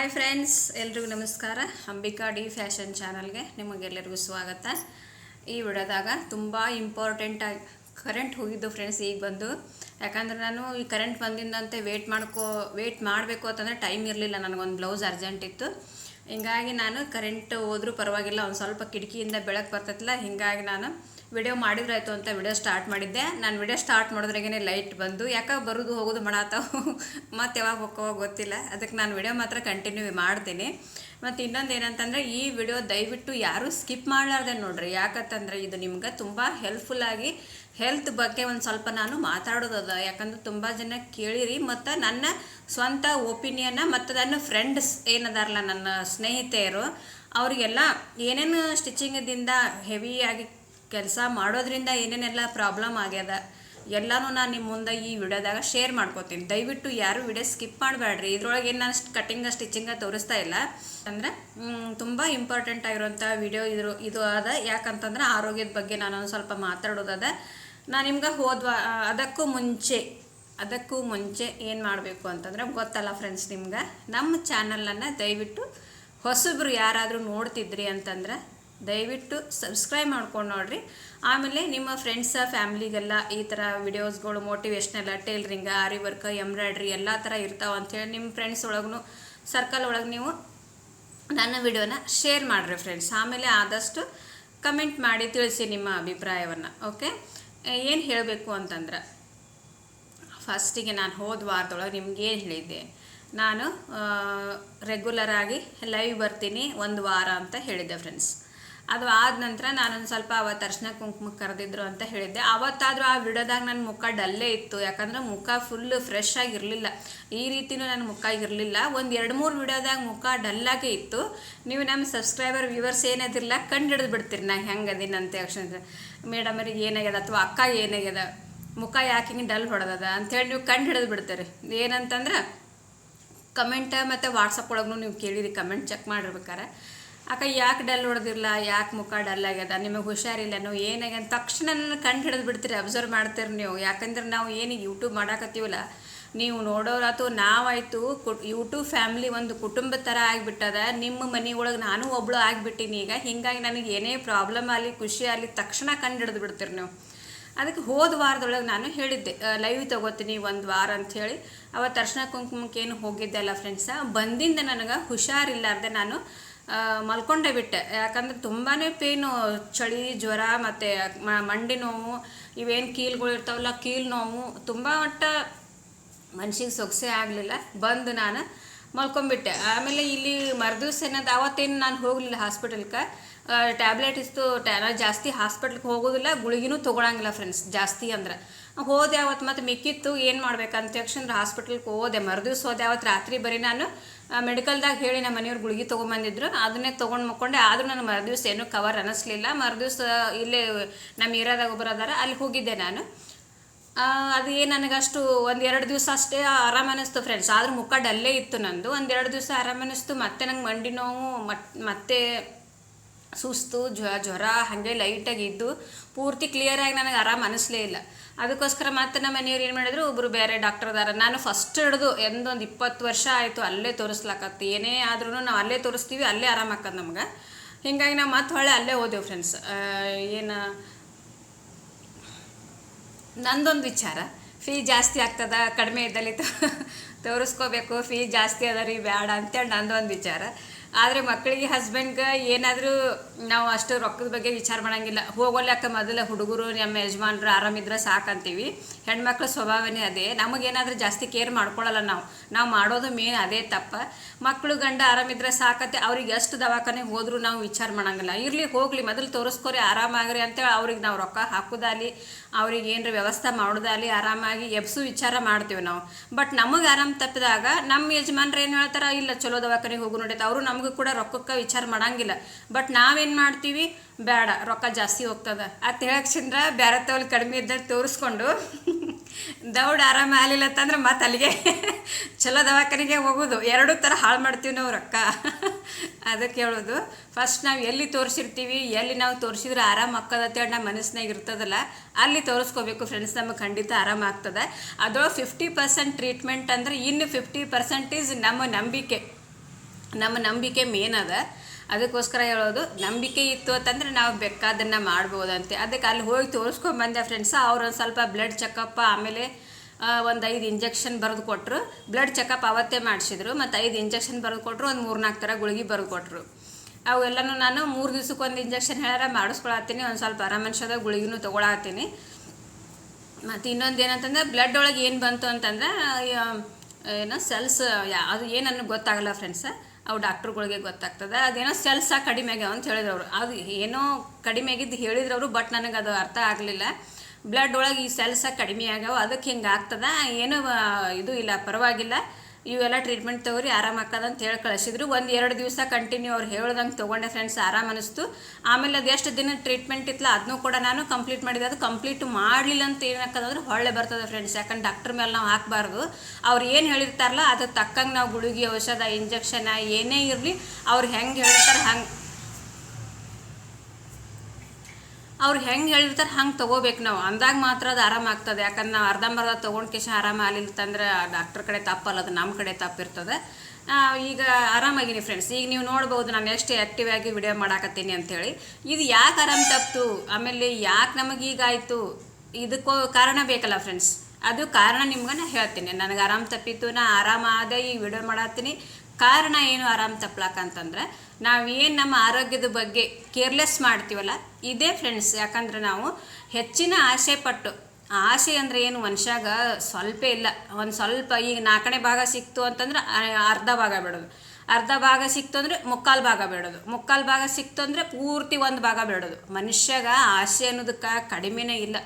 Hi friends ಎಲ್ರಿಗೂ ನಮಸ್ಕಾರ. Ambika D fashion ಚಾನಲ್ಗೆ ನಿಮಗೆಲ್ಲರಿಗೂ ಸ್ವಾಗತ. ಈ ವಿಡಿಯೋದಾಗ ತುಂಬ ಇಂಪಾರ್ಟೆಂಟ್ ಆಗಿ ಕರೆಂಟ್ ಹೋಗಿದ್ದು ಫ್ರೆಂಡ್ಸ್ ಈಗ ಬಂದು. ಯಾಕಂದ್ರೆ ನಾನು ಈ ಕರೆಂಟ್ ಬಂದಿಂದಂತೆ ವೇಟ್ ಮಾಡ್ಕೋ ವೇಟ್ ಮಾಡಬೇಕು ಅಂತಂದರೆ ಟೈಮ್ ಇರಲಿಲ್ಲ. ನನಗೊಂದು ಬ್ಲೌಸ್ ಅರ್ಜೆಂಟ್ ಇತ್ತು. ಹಿಂಗಾಗಿ ನಾನು ಕರೆಂಟ್ ಹೋದರೂ ಪರವಾಗಿಲ್ಲ, ಒಂದು ಸ್ವಲ್ಪ ಕಿಟಕಿಯಿಂದ ಬೆಳಕು ಬರ್ತೈತಿಲ್ಲ, ಹಿಂಗಾಗಿ ನಾನು ವಿಡಿಯೋ ಮಾಡಿದ್ರಾಯ್ತು ಅಂತ ವಿಡಿಯೋ ಸ್ಟಾರ್ಟ್ ಮಾಡಿದ್ದೆ. ನಾನು ವಿಡಿಯೋ ಸ್ಟಾರ್ಟ್ ಮಾಡಿದ್ರಾಗೇ ಲೈಟ್ ಬಂದು, ಯಾಕೆ ಬರೋದು ಹೋಗೋದು ಮಾಡತ್ತಾವು ಮತ್ತು ಯಾವಾಗ ಹೋಗೋ ಗೊತ್ತಿಲ್ಲ. ಅದಕ್ಕೆ ನಾನು ವಿಡಿಯೋ ಮಾತ್ರ ಕಂಟಿನ್ಯೂ ಮಾಡ್ತೀನಿ. ಮತ್ತು ಇನ್ನೊಂದು ಏನಂತಂದರೆ, ಈ ವಿಡಿಯೋ ದಯವಿಟ್ಟು ಯಾರೂ ಸ್ಕಿಪ್ ಮಾಡಲಾರ್ದೆ ನೋಡ್ರಿ. ಯಾಕಂತಂದರೆ, ಇದು ನಿಮ್ಗೆ ತುಂಬ ಹೆಲ್ಪ್ಫುಲ್ಲಾಗಿ ಹೆಲ್ತ್ ಬಗ್ಗೆ ಒಂದು ಸ್ವಲ್ಪ ನಾನು ಮಾತಾಡೋದದ ಯಾಕಂದ್ರೆ, ತುಂಬ ಜನ ಕೇಳಿರಿ. ಮತ್ತು ನನ್ನ ಸ್ವಂತ ಒಪಿನಿಯನ್ನ ಮತ್ತು ನನ್ನ ಫ್ರೆಂಡ್ಸ್ ಏನದಾರಲ್ಲ, ನನ್ನ ಸ್ನೇಹಿತೆಯರು, ಅವರಿಗೆಲ್ಲ ಏನೇನು ಸ್ಟಿಚಿಂಗದಿಂದ ಹೆವಿಯಾಗಿ ಕೆಲಸ ಮಾಡೋದ್ರಿಂದ ಏನೇನೆಲ್ಲ ಪ್ರಾಬ್ಲಮ್ ಆಗ್ಯದ, ಎಲ್ಲನೂ ನಾನು ನಿಮ್ಮ ಮುಂದೆ ಈ ವಿಡಿಯೋದಾಗ ಶೇರ್ ಮಾಡ್ಕೋತೀನಿ. ದಯವಿಟ್ಟು ಯಾರು ವಿಡಿಯೋ ಸ್ಕಿಪ್ ಮಾಡಬೇಡ್ರಿ ಇದ್ರೊಳಗೆ ಏನು ನಾನು ಕಟ್ಟಿಂಗ ಸ್ಟಿಚಿಂಗ ತೋರಿಸ್ತಾ ಇಲ್ಲ. ಅಂದರೆ ತುಂಬ ಇಂಪಾರ್ಟೆಂಟ್ ಆಗಿರೋಂಥ ವಿಡಿಯೋ ಇದ್ರು ಇದು ಅದ. ಯಾಕಂತಂದ್ರೆ ಆರೋಗ್ಯದ ಬಗ್ಗೆ ನಾನು ಸ್ವಲ್ಪ ಮಾತಾಡೋದದ. ನಾನು ನಿಮ್ಗೆ ಹೋದ್ವಾ ಅದಕ್ಕೂ ಮುಂಚೆ ಅದಕ್ಕೂ ಮುಂಚೆ ಏನು ಮಾಡಬೇಕು ಅಂತಂದ್ರೆ ಗೊತ್ತಲ್ಲ ಫ್ರೆಂಡ್ಸ್ ನಿಮ್ಗೆ. ನಮ್ಮ ಚಾನಲನ್ನು ದಯವಿಟ್ಟು ಹೊಸಬ್ರು ಯಾರಾದರೂ ನೋಡ್ತಿದ್ರಿ ಅಂತಂದ್ರೆ ದಯವಿಟ್ಟು ಸಬ್ಸ್ಕ್ರೈಬ್ ಮಾಡ್ಕೊಂಡು ನೋಡಿರಿ. ಆಮೇಲೆ ನಿಮ್ಮ ಫ್ರೆಂಡ್ಸ ಫ್ಯಾಮಿಲಿಗೆಲ್ಲ ಈ ಥರ ವಿಡಿಯೋಸ್ಗಳು ಮೋಟಿವೇಶ್ನಲ್ಲ ಟೇಲ್ರಿಂಗ ಆರಿ ವರ್ಕ್ ಎಂಬ್ರಾಯ್ಡ್ರಿ ಎಲ್ಲ ಥರ ಇರ್ತಾವೆ ಅಂಥೇಳಿ ನಿಮ್ಮ ಫ್ರೆಂಡ್ಸ್ ಒಳಗೂ ಸರ್ಕಲ್ ಒಳಗೆ ನೀವು ನನ್ನ ವಿಡಿಯೋನ ಶೇರ್ ಮಾಡಿರಿ ಫ್ರೆಂಡ್ಸ್ ಆಮೇಲೆ ಆದಷ್ಟು ಕಮೆಂಟ್ ಮಾಡಿ ತಿಳಿಸಿ ನಿಮ್ಮ ಅಭಿಪ್ರಾಯವನ್ನು ಓಕೆ ಏನು ಹೇಳಬೇಕು ಅಂತಂದ್ರೆ ಫಸ್ಟಿಗೆ ನಾನು ಹೋದ ವಾರದೊಳಗೆ ನಿಮ್ಗೆ ಏನು ಹೇಳಿದ್ದೆ? ನಾನು ರೆಗ್ಯುಲರ್ ಆಗಿ ಲೈವ್ ಬರ್ತೀನಿ ಒಂದು ವಾರ ಅಂತ ಹೇಳಿದ್ದೆ ಫ್ರೆಂಡ್ಸ್ ಅದು ಆದ ನಂತರ ನಾನೊಂದು ಸ್ವಲ್ಪ ಅವತ್ತು ಅರ್ಶಿನ ಕುಂಕುಮ ಕರೆದಿದ್ರು ಅಂತ ಹೇಳಿದ್ದೆ. ಅವತ್ತಾದರೂ ಆ ವಿಡಿಯೋದಾಗ ನನ್ನ ಮುಖ ಡಲ್ಲೇ ಇತ್ತು. ಯಾಕಂದ್ರೆ ಮುಖ ಫುಲ್ ಫ್ರೆಶ್ ಆಗಿರಲಿಲ್ಲ. ಈ ರೀತಿನೂ ನನ್ನ ಮುಖ ಇರಲಿಲ್ಲ ಒಂದು ಎರಡು ಮೂರು ವಿಡಿಯೋದಾಗ ಮುಖ ಡಲ್ಲಾಗೇ ಇತ್ತು. ನೀವು ನಮ್ಮ ಸಬ್ಸ್ಕ್ರೈಬರ್ ವ್ಯೂವರ್ಸ್ ಏನಾದಿರಲ್ಲ ಕಂಡು ಹಿಡಿದು ಬಿಡ್ತೀರಿ. ನಾ ಹೆಂಗೆ ಅಂತ ಮೇಡಮ್ ಅವ್ರಿಗೆ ಏನಾಗ್ಯದ ಅಥವಾ ಅಕ್ಕ ಏನಾಗ್ಯದ? ಮುಖ ಯಾಕೆ ಹಿಂಗೆ ಡಲ್ ಹೊಡೆದದ? ಅಂಥೇಳಿ ನೀವು ಕಂಡು ಹಿಡಿದು ಬಿಡ್ತೀರಿ. ಏನಂತಂದ್ರೆ ಕಮೆಂಟ್ ಮತ್ತು ವಾಟ್ಸಪ್ ಒಳಗೂ ನೀವು ಕೇಳಿರಿ. ಕಮೆಂಟ್ ಚೆಕ್ ಮಾಡಿರ್ಬೇಕಾರೆ. ಅಕ್ಕ, ಯಾಕೆ ಡಲ್ ಹೊಡೆದಿರಲ್ಲ ಯಾಕೆ ಮುಖ ಡಲ್ ಆಗ್ಯದ? ನಿಮಗೆ ಹುಷಾರಿಲ್ಲ ನೀವು ಏನಾಗ್ಯದ? ತಕ್ಷಣ ನನ್ನ ಕಂಡು ಹಿಡಿದು ಬಿಡ್ತೀರಿ ಅಬ್ಸರ್ವ್ ಮಾಡ್ತೀರಿ ನೀವು. ಯಾಕಂದ್ರೆ ನಾವು ಏನು ಯೂಟ್ಯೂಬ್ ಮಾಡಾಕತ್ತೀವಲ್ಲ, ನೀವು ನೋಡೋರಾತು ನಾವಾಯಿತು ಕುಟ್ ಯೂಟ್ಯೂಬ್ ಫ್ಯಾಮ್ಲಿ ಒಂದು ಕುಟುಂಬದ ಥರ ಆಗಿಬಿಟ್ಟದ. ನಿಮ್ಮ ಮನೆ ಒಳಗೆ ನಾನು ಒಬ್ಳು ಆಗಿಬಿಟ್ಟಿನಿ. ಈಗ ಹಿಂಗಾಗಿ ನನಗೆ ಏನೇ ಪ್ರಾಬ್ಲಮ್ ಆಗಲಿ, ಖುಷಿ ಆಗಲಿ, ತಕ್ಷಣ ಕಂಡು ಹಿಡಿದು ಬಿಡ್ತೀರಿ ನೀವು. ಅದಕ್ಕೆ ಹೋದ ವಾರದೊಳಗೆ ನಾನು ಹೇಳಿದ್ದೆ ಲೈವ್ ತೊಗೋತೀನಿ ಒಂದು ವಾರ ಅಂಥೇಳಿ ಅವತ್ತು ಅರ್ಶಿನ ಕುಂಕುಮಕ್ಕೆ ಏನು ಹೋಗಿದ್ದೆ ಅಲ್ಲ ಫ್ರೆಂಡ್ಸ ಬಂದಿಂದ ನನಗೆ ಹುಷಾರಿಲ್ಲಾರ್ದೆ ನಾನು ಮಲ್ಕೊಂಡೇ ಬಿಟ್ಟೆ. ಯಾಕಂದ್ರೆ ತುಂಬಾ ಪೇನು, ಚಳಿ, ಜ್ವರ ಮತ್ತು ಮಂಡಿ ನೋವು, ಇವೇನು ಕೀಲ್ಗಳು ಇರ್ತಾವಲ್ಲ, ಕೀಲು ನೋವು, ತುಂಬ ಮಟ್ಟ ಮನ್ಸಿಗೆ ಸೊಗಸೆ ಆಗಲಿಲ್ಲ. ಬಂದು ನಾನು ಮಲ್ಕೊಂಬಿಟ್ಟೆ. ಆಮೇಲೆ ಇಲ್ಲಿ ಮರುದಿವ್ಸ ಏನಂತ ಅವತ್ತೇನು ನಾನು ಹೋಗಲಿಲ್ಲ ಹಾಸ್ಪಿಟಲ್ಗೆ ಟ್ಯಾಬ್ಲೆಟ್ ಇಸ್ತು ಟ್ಯಾನ, ಜಾಸ್ತಿ ಹಾಸ್ಪಿಟ್ಲ್ಗೆ ಹೋಗೋದಿಲ್ಲ, ಗುಳಿಗಿನೂ ತೊಗೊಳಂಗಿಲ್ಲ ಫ್ರೆಂಡ್ಸ್, ಜಾಸ್ತಿ ಅಂದ್ರೆ. ಹೋದೆ ಅವತ್ತು ಮತ್ತು ಮಿಕ್ಕಿತ್ತು, ಏನು ಮಾಡ್ಬೇಕಂತ ತಕ್ಷಣ ಹಾಸ್ಪಿಟಲ್ಗೆ ಹೋದೆ. ಮರುದಿವ್ಸ ಹೋದೆ ಅವತ್ತು ರಾತ್ರಿ ಬರೀ ನಾನು ಮೆಡಿಕಲ್ದಾಗ ಹೇಳಿ ನಮ್ಮ ಮನೆಯವ್ರು ಗುಳಿಗೆ ತೊಗೊಂಬಂದಿದ್ರು. ಅದನ್ನೇ ತೊಗೊಂಡು ಮಕ್ಕೊಂಡೆ. ಆದರೂ ನಾನು ಮರುದಿವ್ಸ ಏನೂ ಕವರ್ ಅನ್ನಿಸ್ಲಿಲ್ಲ ಮರುದಿವ್ಸ ಇಲ್ಲೇ ನಮ್ಮ ಏರಿಯಾದಾಗ ಒಬ್ಬರು ಅದಾರ. ಅಲ್ಲಿ ಹೋಗಿದ್ದೆ ನಾನು. ಅದು ಏನು ನನಗಷ್ಟು ಒಂದು ಎರಡು ದಿವಸ ಅಷ್ಟೇ ಆರಾಮ ಅನ್ನಿಸ್ತು ಫ್ರೆಂಡ್ಸ್ ಆದರೂ ಮುಖ ಡಲ್ಲೇ ಇತ್ತು ನಂದು. ಎರಡು ದಿವಸ ಆರಾಮ ಅನ್ನಿಸ್ತು ಮತ್ತೆ ನಂಗೆ ಮಂಡಿ ನೋವು, ಮತ್, ಮತ್ತೆ ಸುಸ್ತು, ಜ್ವ, ಜ್ವರ, ಹಾಗೆ ಲೈಟಾಗಿ ಇದ್ದು ಪೂರ್ತಿ ಕ್ಲಿಯರಾಗಿ ನನಗೆ ಆರಾಮ ಅನ್ನಿಸ್ಲೇ ಇಲ್ಲ. ಅದಕ್ಕೋಸ್ಕರ ಮತ್ತೆ ನಮ್ಮ ಮನೆಯವ್ರು ಏನು ಮಾಡಿದ್ರು? ಒಬ್ಬರು ಬೇರೆ ಡಾಕ್ಟರ್ ಅದಾರ. ನಾನು ಫಸ್ಟ್ ಹಿಡ್ದು ಎಂದೊಂದು ಇಪ್ಪತ್ತು ವರ್ಷ ಆಯಿತು ಅಲ್ಲೇ ತೋರಿಸ್ಲಾಕತ್ತಿ. ಏನೇ ಆದ್ರೂ ನಾವು ಅಲ್ಲೇ ತೋರಿಸ್ತೀವಿ, ಅಲ್ಲೇ ಆರಾಮಾಕದು ನಮ್ಗೆ. ಹಿಂಗಾಗಿ ನಾವು ಮತ್ತೆ ಹೊಳೆ ಅಲ್ಲೇ ಹೋದೆವು ಫ್ರೆಂಡ್ಸ್ ಏನು, ನಂದೊಂದು ವಿಚಾರ. ಫೀ ಜಾಸ್ತಿ ಆಗ್ತದ, ಕಡಿಮೆ ಇದ್ದಲ್ಲಿ ತೋರಿಸ್ಕೋಬೇಕು. ಫೀ ಜಾಸ್ತಿ ಅದ ರೀ ಬೇಡ ಅಂತೇಳಿ ನಂದೊಂದು ವಿಚಾರ. ಆದರೆ ಮಕ್ಕಳಿಗೆ ಹಸ್ಬೆಂಡ್ಗೆ ಏನಾದರೂ ನಾವು ಅಷ್ಟು ರೊಕ್ಕದ ಬಗ್ಗೆ ವಿಚಾರ ಮಾಡಂಗಿಲ್ಲ. ಹೋಗೋಲ್ಯಾಕ ಮೊದಲೇ ಹುಡುಗರು, ನಮ್ಮ ಯಜಮಾನ್ರು ಆರಾಮಿದ್ರೆ ಸಾಕಂತೀವಿ. ಹೆಣ್ಮಕ್ಳ ಸ್ವಭಾವನೇ ಅದೇ. ನಮಗೇನಾದರೂ ಜಾಸ್ತಿ ಕೇರ್ ಮಾಡ್ಕೊಳ್ಳಲ್ಲ ನಾವು. ನಾವು ಮಾಡೋದು ಮೇನ್ ಅದೇ ತಪ್ಪ. ಮಕ್ಕಳು ಗಂಡ ಆರಾಮಿದ್ರೆ ಸಾಕತ್ತೆ. ಅವ್ರಿಗೆ ಎಷ್ಟು ದವಾಖಾನೆ ಹೋದರೂ ನಾವು ವಿಚಾರ ಮಾಡೋಂಗಿಲ್ಲ. ಇರಲಿ ಹೋಗಲಿ, ಮೊದಲು ತೋರಿಸ್ಕೊರಿ, ಆರಾಮಾಗ್ರಿ ಅಂತೇಳಿ ಅವ್ರಿಗೆ ನಾವು ರೊಕ್ಕ ಹಾಕೋದಾಲಿ ಅವ್ರಿಗೆ ಏನರ ವ್ಯವಸ್ಥೆ ಮಾಡೋದಾಗಲಿ ಆರಾಮಾಗಿ ಎಬ್ಸು ವಿಚಾರ ಮಾಡ್ತೀವಿ ನಾವು. ಬಟ್ ನಮಗೆ ಆರಾಮ್ ತಪ್ಪಿದಾಗ ನಮ್ಮ ಯಜಮಾನ್ರು ಏನು ಹೇಳ್ತಾರೆ, ಇಲ್ಲ ಚಲೋ ದವಾಖಾನೆಗೆ ಹೋಗು ನೋಡೈತೆ, ಅವರು ನಮಗೂ ಕೂಡ ರೊಕ್ಕಕ್ಕೆ ವಿಚಾರ ಮಾಡಂಗಿಲ್ಲ. ಬಟ್ ನಾವೇನು ಮಾಡ್ತೀವಿ, ಬೇಡ, ರೊಕ್ಕ ಜಾಸ್ತಿ ಹೋಗ್ತದ. ಅಂತ ಚಂದ್ರ ಬೇರೆ ತವಲ್ ಕಡಿಮೆ ಇದ್ದಲ್ಲಿ ತೋರಿಸ್ಕೊಂಡು. ದೌಡ್ ಆರಾಮ ಆಗಲಿಲ್ಲ ಅಂತಂದ್ರೆ ಮತ್ತೆ ಅಲ್ಲಿಗೆ ಚಲೋ ದವಾಖಾನೆಗೆ ಹೋಗೋದು. ಎರಡೂ ಥರ ಹಾಳು ಮಾಡ್ತೀವಿ ನಾವು ರೊಕ್ಕ. ಅದಕ್ಕೆ ಹೇಳೋದು ಫಸ್ಟ್ ನಾವು ಎಲ್ಲಿ ತೋರಿಸಿರ್ತೀವಿ, ಎಲ್ಲಿ ನಾವು ತೋರಿಸಿದ್ರೆ ಆರಾಮ ಅಂತೇಳಿ ನಮ್ಮ ಮನಸ್ಸಿನಾಗ ಇರ್ತದಲ್ಲ, ಅಲ್ಲಿ ತೋರಿಸ್ಕೋಬೇಕು ಫ್ರೆಂಡ್ಸ್ ನಮಗೆ ಖಂಡಿತ ಆರಾಮ ಆಗ್ತದೆ. ಅದರೊಳಗೆ ಫಿಫ್ಟಿ ಪರ್ಸೆಂಟ್ ಟ್ರೀಟ್ಮೆಂಟ್ ಅಂದರೆ ಇನ್ನು ಫಿಫ್ಟಿ ಪರ್ಸೆಂಟೇಜ್ ನಮ್ಮ ನಂಬಿಕೆ. ನಮ್ಮ ನಂಬಿಕೆ ಮೇನ್ ಅದ. ಅದಕ್ಕೋಸ್ಕರ ಹೇಳೋದು, ನಂಬಿಕೆ ಇತ್ತು ಅಂತಂದ್ರೆ ನಾವು ಬೇಕಾದನ್ನು ಮಾಡ್ಬೋದಂತೆ. ಅದಕ್ಕೆ ಅಲ್ಲಿ ಹೋಗಿ ತೋರಿಸ್ಕೊಂಡ್ ಬಂದೆ ಫ್ರೆಂಡ್ಸ್ ಅವ್ರು ಒಂದು ಸ್ವಲ್ಪ ಬ್ಲಡ್ ಚೆಕಪ್ ಆಮೇಲೆ ಒಂದು ಐದು ಇಂಜೆಕ್ಷನ್ ಬರೆದು ಕೊಟ್ಟರು ಬ್ಲಡ್ ಚೆಕಪ್ ಅವತ್ತೇ ಮಾಡಿಸಿದ್ರು. ಮತ್ತು ಐದು ಇಂಜೆಕ್ಷನ್ ಬರೆದು ಕೊಟ್ಟರು ಒಂದು ಮೂರ್ನಾಲ್ಕು ಥರ ಗುಳಿಗೆ ಬರೆದು ಕೊಟ್ಟರು ಅವೆಲ್ಲನೂ ನಾನು ಮೂರು ದಿವ್ಸಕ್ಕೆ ಒಂದು ಇಂಜೆಕ್ಷನ್ ಹೇಳ್ಯಾರ ಮಾಡಿಸ್ಕೊಳತ್ತೀನಿ. ಒಂದು ಸ್ವಲ್ಪ ಆರಾಮನ್ಸದ ಗುಳಿಗೂ ತೊಗೊಳತ್ತೀನಿ. ಮತ್ತು ಇನ್ನೊಂದು ಏನಂತಂದ್ರೆ ಬ್ಲಡ್ ಒಳಗೆ ಏನು ಬಂತು ಅಂತಂದ್ರೆ ಏನೋ ಸೆಲ್ಸ್ ಅದು ಏನನ್ನು ಗೊತ್ತಾಗಲ್ಲ ಫ್ರೆಂಡ್ಸ್ ಅವು ಡಾಕ್ಟ್ರುಗಳಿಗೆ ಗೊತ್ತಾಗ್ತದೆ. ಅದೇನೋ ಸೆಲ್ಸ ಕಡಿಮೆ ಆಗ್ಯಾವ ಅಂತ ಹೇಳಿದ್ರು ಅವರು. ಅದು ಏನೋ ಕಡಿಮೆ ಆಗಿದ್ದು ಹೇಳಿದ್ರು ಅವರು, ಬಟ್ ನನಗೆ ಅದು ಅರ್ಥ ಆಗಲಿಲ್ಲ. ಬ್ಲಡ್ ಒಳಗೆ ಈ ಸೆಲ್ಸ ಕಡಿಮೆ ಆಗ್ಯಾವ, ಅದಕ್ಕೆ ಹಿಂಗೆ ಆಗ್ತದ. ಏನೂ ಇದು ಇಲ್ಲ, ಪರವಾಗಿಲ್ಲ. ಇವೆಲ್ಲ ಟ್ರೀಟ್ಮೆಂಟ್ ತಗೋರಿ, ಆರಾಮ ಅಂತ ಹೇಳಿ ಕಳಿಸಿದ್ರು. ಒಂದು ಎರಡು ದಿವಸ ಕಂಟಿನ್ಯೂ ಅವ್ರು ಹೇಳ್ದಂಗೆ ತೊಗೊಂಡೆ ಫ್ರೆಂಡ್ಸ್ ಆರಾಮ ಅನಿಸ್ತು. ಆಮೇಲೆ ಅದು ಎಷ್ಟು ದಿನ ಟ್ರೀಟ್ಮೆಂಟ್ ಇತ್ತಲ್ಲ ಅದನ್ನೂ ಕೂಡ ನಾನು ಕಂಪ್ಲೀಟ್ ಮಾಡಿದೆ. ಅದು ಕಂಪ್ಲೀಟ್ ಮಾಡಲಿಲ್ಲ ಅಂತ ಏನಕ್ಕಂದ್ರೆ ಹೊಳ್ಳೆ ಬರ್ತದೆ ಫ್ರೆಂಡ್ಸ್ ಯಾಕಂದ್ರೆ ಡಾಕ್ಟರ್ ಮೇಲೆ ನಾವು ಹಾಕಬಾರ್ದು. ಅವ್ರು ಏನು ಹೇಳಿರ್ತಾರಲ್ಲ, ಅದು ತಕ್ಕಂಗೆ ನಾವು ಗುಳಿಗೆ ಔಷಧ ಇಂಜೆಕ್ಷನ್ ಏನೇ ಇರಲಿ, ಅವ್ರು ಹೆಂಗೆ ಹೇಳಿರ್ತಾರೆ ಹಂಗೆ ಅವ್ರು ಹೆಂಗೆ ಹೇಳಿರ್ತಾರೆ ಹಂಗೆ ತೊಗೋಬೇಕು ನಾವು. ಅಂದಾಗ ಮಾತ್ರ ಅದು ಆರಾಮಾಗ್ತದೆ ಯಾಕಂದ್ರೆ ನಾವು ಅರ್ಧಂಬರ್ಧ ತೊಗೊಂಡು ಕೇಶ ಆರಾಮ ಆ ಡಾಕ್ಟರ್ ಕಡೆ ತಪ್ಪಲ್ಲ, ಅದು ನಮ್ಮ ಕಡೆ ತಪ್ಪಿರ್ತದೆ. ಈಗ ಆರಾಮಾಗಿನಿ ಫ್ರೆಂಡ್ಸ್ ಈಗ ನೀವು ನೋಡ್ಬೋದು ನಾನು ಎಷ್ಟು ಆ್ಯಕ್ಟಿವ್ ಆಗಿ ವಿಡಿಯೋ ಮಾಡಾಕತ್ತೀನಿ ಅಂಥೇಳಿ ಇದು ಯಾಕೆ ಆರಾಮ ತಪ್ಪಿತು ಆಮೇಲೆ ಯಾಕೆ ನಮಗೆ ಈಗ ಆಯಿತು? ಇದಕ್ಕೋ ಕಾರಣ ಬೇಕಲ್ಲ ಫ್ರೆಂಡ್ಸ್ ಅದು ಕಾರಣ ನಿಮ್ಗೆ ನಾನು ಹೇಳ್ತೀನಿ. ನನಗೆ ಆರಾಮ ತಪ್ಪಿತ್ತು, ನಾ ಆರಾಮ ಆದ ಈ ವಿಡಿಯೋ ಮಾಡತ್ತೀನಿ. ಕಾರಣ ಏನು ಆರಾಮ್ ತಪ್ಲಾಕಂತಂದ್ರೆ ನಾವೇನು ನಮ್ಮ ಆರೋಗ್ಯದ ಬಗ್ಗೆ ಕೇರ್ಲೆಸ್ ಮಾಡ್ತೀವಲ್ಲ, ಇದೇ ಫ್ರೆಂಡ್ಸ್ ಯಾಕಂದ್ರೆ ನಾವು ಹೆಚ್ಚಿನ ಆಸೆ ಪಟ್ಟು, ಆಸೆ ಅಂದರೆ ಏನು, ಮನುಷ್ಯಾಗ ಸ್ವಲ್ಪ ಇಲ್ಲ, ಒಂದು ಸ್ವಲ್ಪ ಈಗ ನಾಲ್ಕನೇ ಭಾಗ ಸಿಕ್ತು ಅಂತಂದ್ರೆ ಅರ್ಧ ಭಾಗ ಬಿಡೋದು. ಅರ್ಧ ಭಾಗ ಸಿಕ್ತು ಅಂದರೆ ಮುಕ್ಕಾಲು ಭಾಗ ಬಿಡೋದು. ಮುಕ್ಕಾಲು ಭಾಗ ಸಿಕ್ತು ಅಂದರೆ ಪೂರ್ತಿ ಒಂದು ಭಾಗ ಬಿಡೋದು. ಮನುಷ್ಯಾಗ ಆಸೆ ಅನ್ನೋದಕ್ಕೆ ಕಡಿಮೆನೇ ಇಲ್ಲ.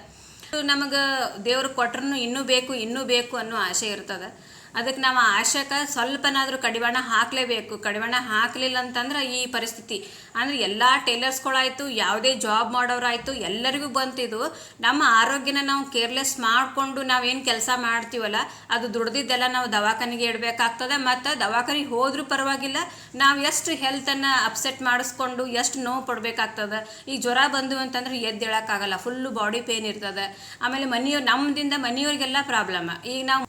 ನಮಗೆ ದೇವ್ರಿಗೆ ಕೊಟ್ರೂ ಇನ್ನೂ ಬೇಕು ಇನ್ನೂ ಬೇಕು ಅನ್ನೋ ಆಸೆ ಇರ್ತದೆ. ಅದಕ್ಕೆ ನಾವು ಆಶಕ ಸ್ವಲ್ಪನಾದರೂ ಕಡಿವಾಣ ಹಾಕಲೇಬೇಕು. ಕಡಿವಾಣ ಹಾಕಲಿಲ್ಲ ಅಂತಂದ್ರೆ ಈ ಪರಿಸ್ಥಿತಿ. ಅಂದರೆ ಎಲ್ಲ ಟೇಲರ್ಸ್ಗಳಾಯಿತು, ಯಾವುದೇ ಜಾಬ್ ಮಾಡೋರಾಯಿತು, ಎಲ್ಲರಿಗೂ ಬಂತಿದ್ದು ನಮ್ಮ ಆರೋಗ್ಯನ ನಾವು ಕೇರ್ಲೆಸ್ ಮಾಡಿಕೊಂಡು ನಾವೇನು ಕೆಲಸ ಮಾಡ್ತೀವಲ್ಲ, ಅದು ದುಡ್ದಿದ್ದೆಲ್ಲ ನಾವು ದವಾಖಾನೆಗೆ ಇಡಬೇಕಾಗ್ತದೆ. ಮತ್ತು ದವಾಖಾನೆಗೆ ಹೋದರೂ ಪರವಾಗಿಲ್ಲ, ನಾವು ಎಷ್ಟು ಹೆಲ್ತನ್ನು ಅಪ್ಸೆಟ್ ಮಾಡಿಸ್ಕೊಂಡು ಎಷ್ಟು ನೋವು ಪಡಬೇಕಾಗ್ತದೆ. ಈಗ ಜ್ವರ ಬಂದು ಅಂತಂದ್ರೆ ಎದ್ದೇಳೋಕ್ಕಾಗಲ್ಲ ಫುಲ್ಲು ಬಾಡಿ ಪೇನ್ ಇರ್ತದೆ. ಆಮೇಲೆ ಮನೆಯವ್ರು ನಮ್ಮದಿಂದ ಮನೆಯವ್ರಿಗೆಲ್ಲ ಪ್ರಾಬ್ಲಮ್ ಈಗ ನಾವು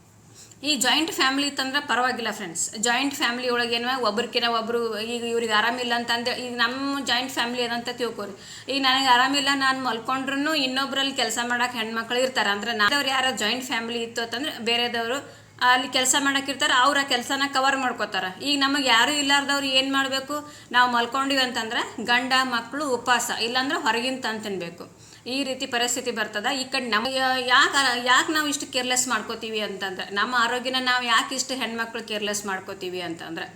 ಈ ಜಾಯಿಂಟ್ ಫ್ಯಾಮಿಲಿ ಇತ್ತಂದ್ರೆ ಪರವಾಗಿಲ್ಲ ಫ್ರೆಂಡ್ಸ್ ಜಾಯಿಂಟ್ ಫ್ಯಾಮಿಲಿ ಒಳಗೆ ಏನು ಒಬ್ರಿಕಿನ ಒಬ್ಬರು ಈಗ ಇವ್ರಿಗೆ ಆರಾಮಿಲ್ಲ ಅಂತಂದ್ರೆ, ಈಗ ನಮ್ಮ ಜಾಯಿಂಟ್ ಫ್ಯಾಮಿಲಿ ಅದಂತ ತಿಳ್ಕೊರಿ. ಈಗ ನನಗೆ ಆರಾಮಿಲ್ಲ, ನಾನು ಮಲ್ಕೊಂಡ್ರೂ ಇನ್ನೊಬ್ರಲ್ಲಿ ಕೆಲಸ ಮಾಡಕ್ಕೆ ಹೆಣ್ಮಕ್ಳು ಇರ್ತಾರೆ. ಅಂದ್ರೆ ನಾವ್ರು ಯಾರೋ ಜಾಯಿಂಟ್ ಫ್ಯಾಮಿಲಿ ಇತ್ತು ಅಂತಂದ್ರೆ ಬೇರೆದವರು ಅಲ್ಲಿ ಕೆಲಸ ಮಾಡೋಕ್ಕಿರ್ತಾರೆ ಅವ್ರ ಕೆಲಸನ ಕವರ್ ಮಾಡ್ಕೋತಾರೆ. ಈಗ ನಮಗೆ ಯಾರೂ ಇಲ್ಲಾರ್ದವ್ರು ಏನು ಮಾಡಬೇಕು? ನಾವು ಮಲ್ಕೊಂಡಿವಿ ಅಂತಂದ್ರೆ ಗಂಡ ಮಕ್ಕಳು ಉಪವಾಸ. ಇಲ್ಲಾಂದ್ರೆ ಹೊರಗಿನ ತಂದು ತಿನ್ನಬೇಕು ಈ ರೀತಿ ಪರಿಸ್ಥಿತಿ ಬರ್ತದ? ಈ ಕಡೆ ನಮಗೆ ಯಾಕೆ ಯಾಕೆ ನಾವು ಇಷ್ಟು ಕೇರ್ಲೆಸ್ ಮಾಡ್ಕೋತೀವಿ ಅಂತಂದ್ರೆ, ನಮ್ಮ ಆರೋಗ್ಯನ ನಾವು ಯಾಕೆ ಇಷ್ಟು ಹೆಣ್ಮಕ್ಳು ಕೇರ್ಲೆಸ್ ಮಾಡ್ಕೋತೀವಿ ಅಂತಂದ್ರೆ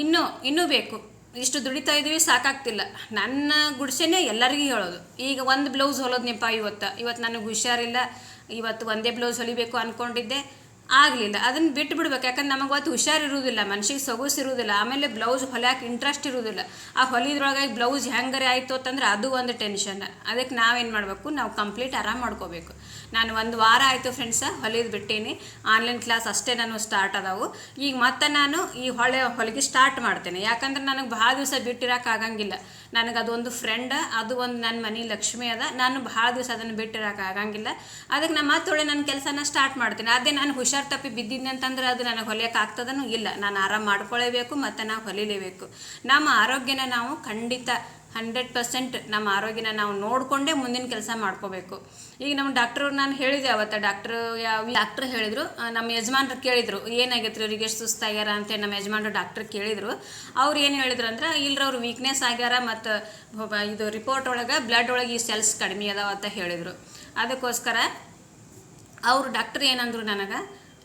ಇನ್ನು, ಇನ್ನೂ ಬೇಕು. ಇಷ್ಟು ದುಡಿತಾ ಇದೀವಿ, ಸಾಕಾಗ್ತಿಲ್ಲ. ನನ್ನ ಗುಡ್ಸೆನೇ ಎಲ್ಲರಿಗೂ ಹೇಳೋದು. ಈಗ ಒಂದು ಬ್ಲೌಸ್ ಹೊಲೋದ್ನಿಪ್ಪ ಇವತ್ತು. ಇವತ್ತು ನನಗೆ ಹುಷಾರಿಲ್ಲ. ಇವತ್ತು ಒಂದೇ ಬ್ಲೌಸ್ ಹೊಲಿಬೇಕು ಅಂದ್ಕೊಂಡಿದ್ದೆ ಆಗಲಿಲ್ಲ. ಅದನ್ನು ಬಿಟ್ಟು ಬಿಡ್ಬೇಕು. ಯಾಕಂದ್ರೆ ನಮಗೆ ಅವತ್ತು ಹುಷಾರಿರುವುದಿಲ್ಲ ಮನ್ಸಿಗೆ ಸೊಗಸು ಇರುವುದಿಲ್ಲ ಆಮೇಲೆ ಬ್ಲೌಸ್ ಹೊಲ್ಯಾಕೆ ಇಂಟ್ರೆಸ್ಟ್ ಇರುವುದಿಲ್ಲ ಆ ಹೊಲಿದ್ರೊಳಗೆ ಬ್ಲೌಸ್ ಹೆಂಗಾರೆ ಆಯಿತು ಅಂತಂದ್ರೆ ಅದು ಒಂದು ಟೆನ್ಷನ್ ಅದಕ್ಕೆ ನಾವೇನು ಮಾಡಬೇಕು? ನಾವು ಕಂಪ್ಲೀಟ್ ಆರಾಮ್ ಮಾಡ್ಕೋಬೇಕು. ನಾನು ಒಂದು ವಾರ ಆಯಿತು ಫ್ರೆಂಡ್ಸ ಹೊಲಿದು ಬಿಟ್ಟೀನಿ. ಆನ್ಲೈನ್ ಕ್ಲಾಸ್ ಅಷ್ಟೇ ನಾನು ಸ್ಟಾರ್ಟ್ ಅದಾವು. ಈಗ ಮತ್ತೆ ನಾನು ಈ ಹೊಳೆ ಹೊಲಿಗೆ ಸ್ಟಾರ್ಟ್ ಮಾಡ್ತೇನೆ. ಯಾಕಂದ್ರೆ ನನಗೆ ಭಾಳ ದಿವಸ ಬಿಟ್ಟಿರೋಕೆ ಆಗಂಗಿಲ್ಲ. ನನಗೆ ಅದೊಂದು ಫ್ರೆಂಡ್ ಅದು ಒಂದು ನನ್ನ ಮನೆ ಲಕ್ಷ್ಮಿ ಅದ. ನಾನು ಭಾಳ ದಿವಸ ಅದನ್ನು ಬಿಟ್ಟಿರೋಕೆ ಆಗಂಗಿಲ್ಲ. ಅದಕ್ಕೆ ನಾನು ಮತ್ತೊಳ್ಳೆ ನನ್ನ ಕೆಲಸನ ಸ್ಟಾರ್ಟ್ ಮಾಡ್ತೀನಿ. ಅದೇ ನಾನು ಹುಷಾರು ತಪ್ಪಿ ಬಿದ್ದಿದ್ದೆ ಅಂತಂದ್ರೆ ಅದು ನನಗೆ ಹೊಲಿಯೋಕೆ ಆಗ್ತದನೂ ಇಲ್ಲ. ನಾನು ಆರಾಮ ಮಾಡ್ಕೊಳ್ಳೇಬೇಕು ಮತ್ತು ನಾವು ಹೊಲಿಲೇಬೇಕು. ನಮ್ಮ ಆರೋಗ್ಯನ ನಾವು ಖಂಡಿತ ಹಂಡ್ರೆಡ್ ಪರ್ಸೆಂಟ್ ನಮ್ಮ ಆರೋಗ್ಯನ ನಾವು ನೋಡಿಕೊಂಡೇ ಮುಂದಿನ ಕೆಲಸ ಮಾಡ್ಕೋಬೇಕು. ಈಗ ನಮ್ಮ ಡಾಕ್ಟ್ರು ನಾನು ಹೇಳಿದೆ ಅವತ್ತು, ಡಾಕ್ಟ್ರು ಯಾವ ಡಾಕ್ಟ್ರ್ ಹೇಳಿದರು ನಮ್ಮ ಯಜಮಾನ್ರು ಕೇಳಿದರು, ಏನಾಗೈತ್ರಿ ಅವ್ರಿಗೆ ಎಷ್ಟು ಸುಸ್ತಾಗ್ಯಾರ ಅಂತ ನಮ್ಮ ಯಜಮಾನ್ರು ಡಾಕ್ಟ್ರ್ ಕೇಳಿದರು. ಅವ್ರು ಏನು ಹೇಳಿದ್ರು ಅಂದ್ರೆ ಇಲ್ಲರ ಅವ್ರು ವೀಕ್ನೆಸ್ ಆಗ್ಯಾರ ಮತ್ತು ಇದು ರಿಪೋರ್ಟ್ ಒಳಗೆ ಬ್ಲಡ್ ಒಳಗೆ ಈ ಸೆಲ್ಸ್ ಕಡಿಮೆ ಅದಾವ ಅಂತ ಹೇಳಿದರು. ಅದಕ್ಕೋಸ್ಕರ ಅವರು ಡಾಕ್ಟ್ರ್ ಏನಂದ್ರು ನನಗೆ